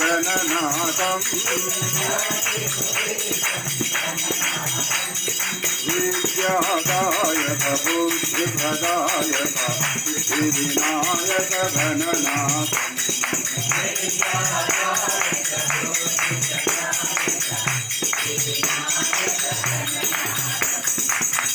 गणनाथम विद्यादायक बुद्धिप्रदायक विनायक गणनाथम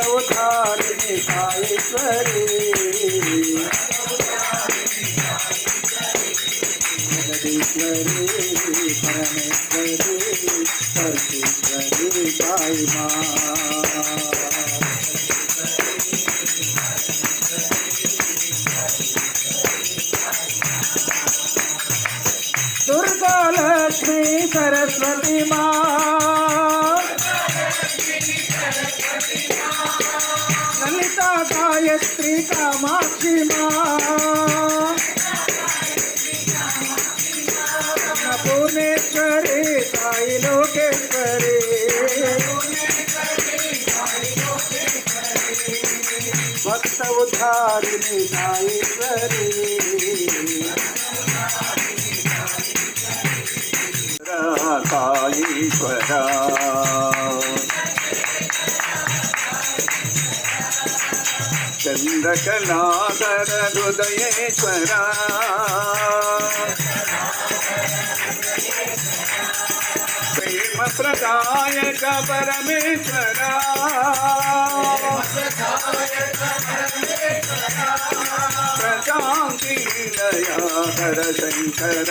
अवतारिणी दुर्गा लक्ष्मी सरस्वती माँ। సీతా గాయత్రి కామాక్షి మా భువనేశ్వరి సాయి లోకేశ్వరి. భక్త ఉద్ధారిణి సాయి చంద్రకళాధర హృదయేశ్వర ప్రేమ ప్రదాయక పరమేశ్వర ప్రశాంతి లయాధర శంకర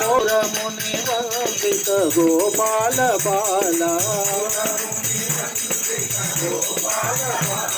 మోరముని వందిత గోపాల బాల గోపాల బాల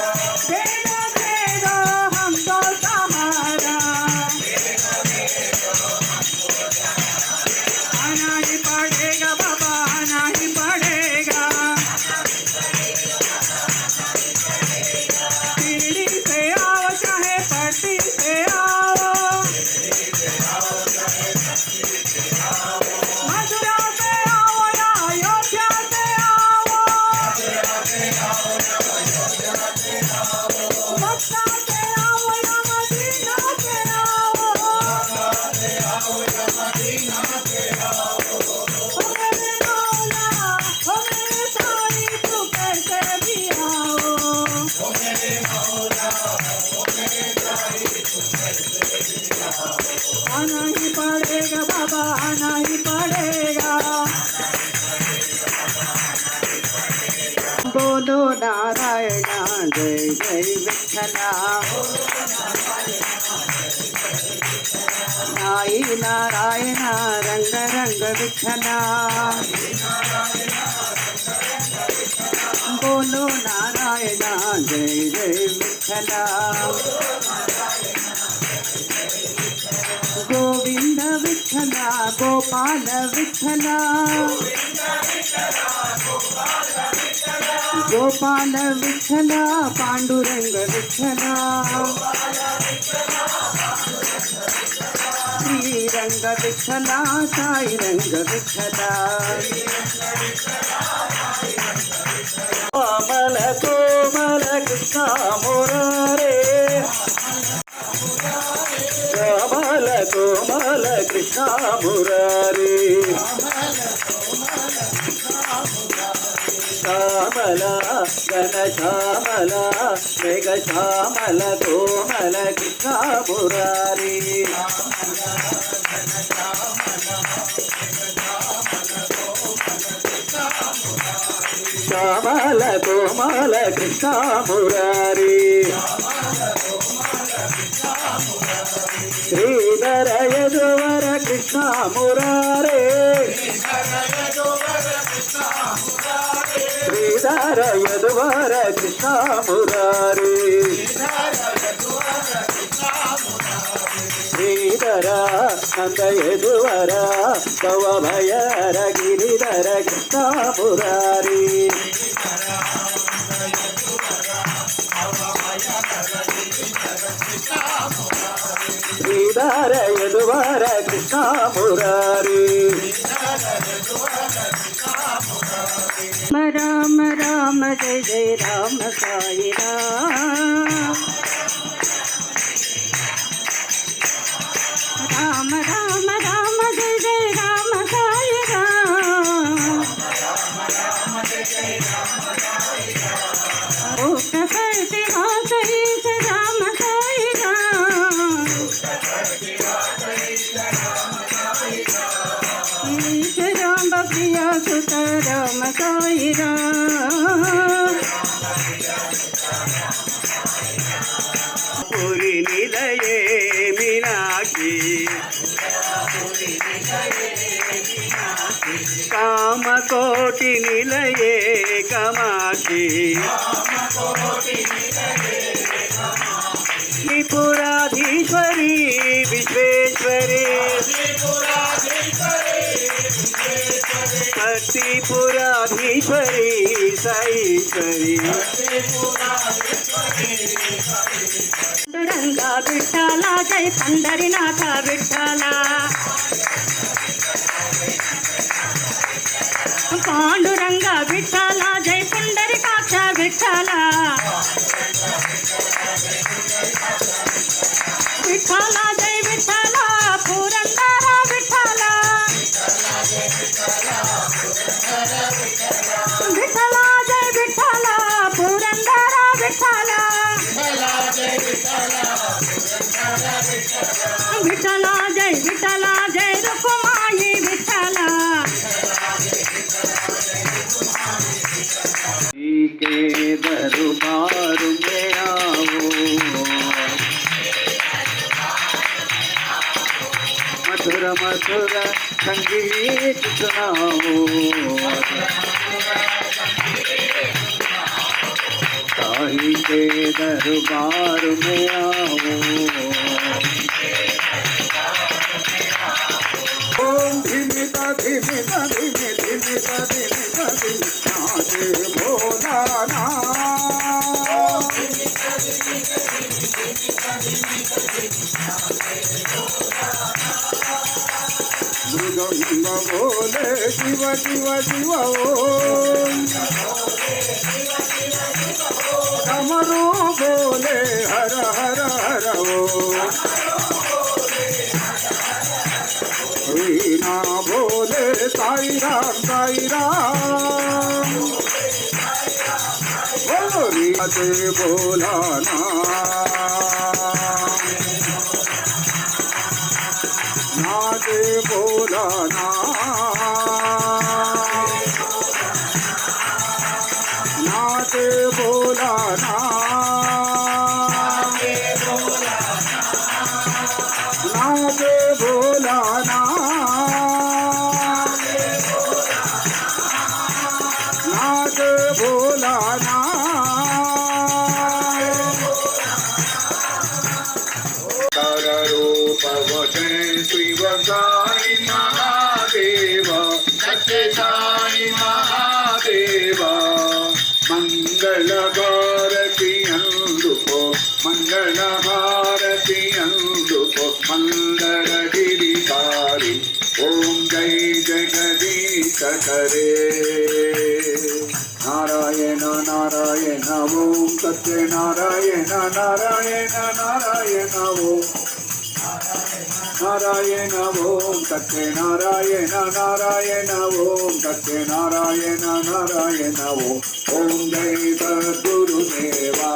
down, down. జయ జయ విఠల నాయి నారాయణ రంగ రంగ విఠల బోలో నారాయణ జయ జయ విఠల. విఠల గోపాల విఠల. గోపాల విఠల పాండురంగ విఠల. శ్రీరంగ విఠల సాయి రంగ విఠల. కోమలకు కోమల కోమల కృష్ణ మురారే శ్యామల గణ శ్యామల మేఘ శ్యామల కోమల కృష్ణ మురారే శ్యామల కోమల కృష్ణ మురారి మురారే శ్రీధర యదువర కృష్ణ మురారే శ్రీధర నంద యదువర భవ భయర గిరిధర కృష్ణ మురారి ಗಿರಿಧಾರ ಯದುವಾರ ಕೃಷ್ಣ ಮುರಾರಿ ರಾಮ ರಾಮ ಜಯ ಜಯ ರಾಮ ಕಾಯ కోటి నిలయే కమాక్షి. త్రిపురాధీశ్వరి విశ్వేశ్వరి. త్రిపురాధీశ్వరి సైశ్వరి. రంగా విఠాల జై పండరినాథ విఠాల. పాండురంగ విఠాల జై పుండరికాక్ష విఠాల విఠాల జై విఠాల పురందర విఠాల విఠాల జై విఠాల పురందర విఠాల విఠల జై విఠల दरबार में आओ। मृदंग बोले शिव शिव शिव ओम डमरू बोले हर हर हर ओम वीणा बोले साई राम साई राम बोली अजय बोला ना మంగళహారతి అందుకో మంగళహారతి అందుకో మంగళగిరికారి ఓం జై జగదీశ కరే నారాయణ నారాయణ ఓం సత్యనారాయణ నారాయణ నారాయణ ఓం నారాయణ ఓం తత్తే నారాయణ నారాయణ ఓం తత్తే నారాయణ నారాయణ ఓం. ఓం జై సద్గురుదేవా.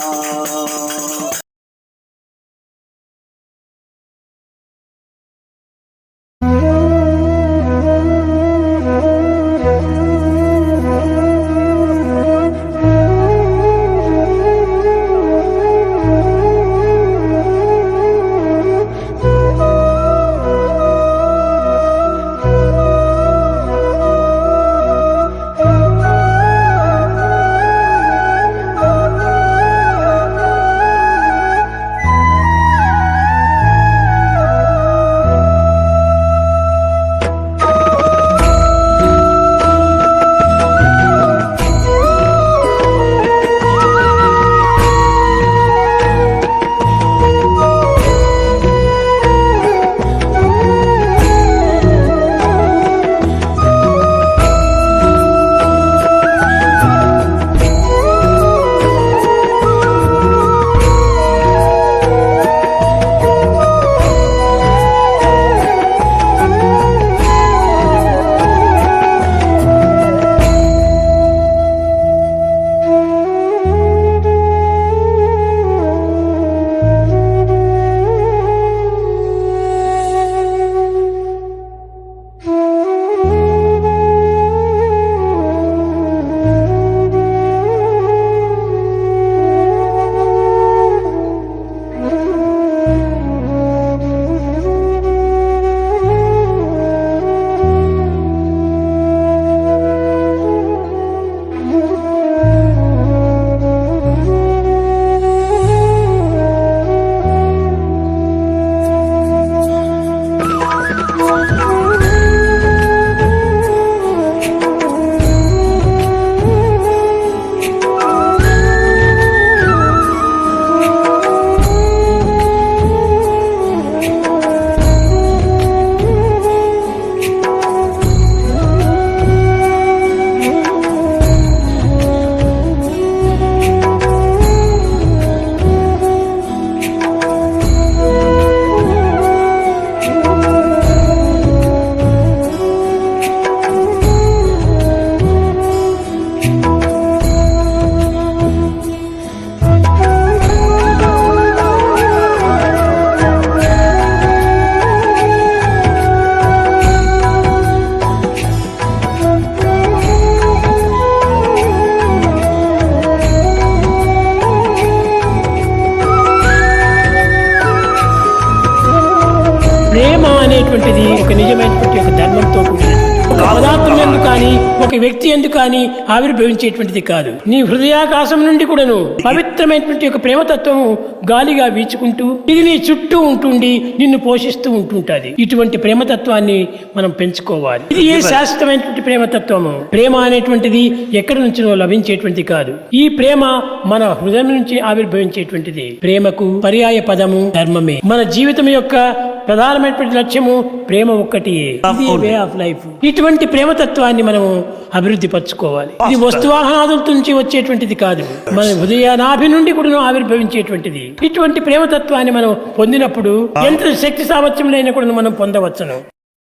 వ్యక్తి ఎందు కానీ ఆవిర్భవించేటువంటిది కాదు. నీ హృదయాకాశం నుండి కూడాను పవిత్రమైనటువంటి ఒక ప్రేమతత్వము గాలిగా వీచుకుంటూ ఇది నీ చుట్టూ ఉంటుండి నిన్ను పోషిస్తూ ఉంటుంటది. ఇటువంటి ప్రేమతత్వాన్ని మనం పెంచుకోవాలి. ఇది ఏ శాశ్వతమైనటువంటి ప్రేమతత్వము? ప్రేమ అనేటువంటిది ఎక్కడి నుంచి లభించేటువంటిది కాదు. ఈ ప్రేమ మన హృదయం నుంచి ఆవిర్భవించేటువంటిది. ప్రేమకు పర్యాయ పదము ధర్మమే. మన జీవితం యొక్క ప్రధానమైనటువంటి లక్ష్యము ప్రేమ ఒక్కటి. వే ఆఫ్ లైఫ్ ఇటువంటి ప్రేమతత్వాన్ని మనము అభివృద్ధి పరచుకోవాలి. ఇది వస్తువాహనాదుల నుంచి వచ్చేటువంటిది కాదు. మన హృదయనాభి నుండి కూడా ఆవిర్భవించేటువంటిది. ఇటువంటి ప్రేమతత్వాన్ని మనం పొందినప్పుడు ఎంత శక్తి సామర్థ్యం లేని కూడా మనం పొందవచ్చును.